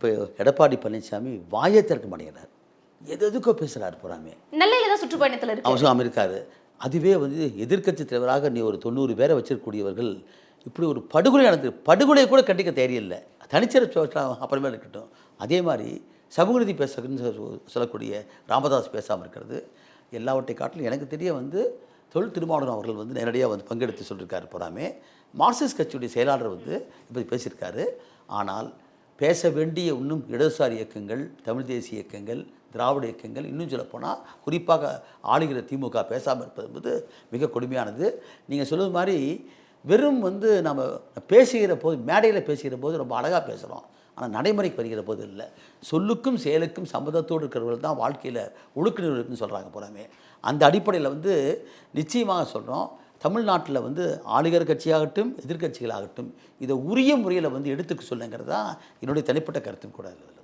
இப்போ எடப்பாடி பழனிசாமி வாயை திறக்க மாட்டேங்கிறார். எது எதுக்கோ பேசுகிறாரு பூராமே நெல்லையில தான் சுற்றுப்பயணத்துல இருக்கு அவசரம் இருக்காரு. அதுவே வந்து எதிர்க்கட்சி தலைவராக நீ ஒரு தொண்ணூறு பேரை வச்சிருக்கக்கூடியவர்கள் இப்படி ஒரு படுகொலை நடந்து படுகொலையை கூட கண்டிக்க தேவையில்லை. தனிச்சிற அப்புறமே இருக்கட்டும். அதே மாதிரி சமூக நீதி பேசுறதுன்னு சொ- சொல்லக்கூடிய ராமதாஸ் பேசாமல் இருக்கிறது. எல்லாவற்றை காட்டிலும் எனக்கு தெரிய வந்து தொல் திருமாவளவன் அவர்கள் வந்து நேரடியாக வந்து பங்கெடுத்து சொல்லியிருக்காரு போறாமே. மார்க்சிஸ்ட் கட்சியுடைய செயலாளர் வந்து இப்போ பேசியிருக்காரு. ஆனால் பேச வேண்டிய இன்னும் இடதுசாரி இயக்கங்கள் தமிழ் தேசிய இயக்கங்கள் திராவிட இயக்கங்கள் இன்னும் சொல்லப்போனால் குறிப்பாக ஆளுகிற திமுக பேசாமல் இருப்பது என்பது மிக கொடுமையானது. நீங்கள் சொல்வது மாதிரி வெறும் வந்து நம்ம பேசுகிற போது மேடையில் பேசுகிற போது ரொம்ப அழகாக பேசுகிறோம் ஆனால் நடைமுறைக்கு வருகிற போது இல்லை. சொல்லுக்கும் செயலுக்கும் சம்மதத்தோடு இருக்கிறவர்கள் தான் வாழ்க்கையில் ஒழுக்க நிறுவனம்னு சொல்கிறாங்க போலாமே. அந்த அடிப்படையில் வந்து நிச்சயமாக சொல்கிறோம் தமிழ்நாட்டில் வந்து ஆளுகர் கட்சியாகட்டும் எதிர்க்கட்சிகளாகட்டும் இதை உரிய முறையில் வந்து எடுத்துக்க சொல்லுங்கிறது தான் என்னுடைய தனிப்பட்ட கருத்தும் கூட இல்லை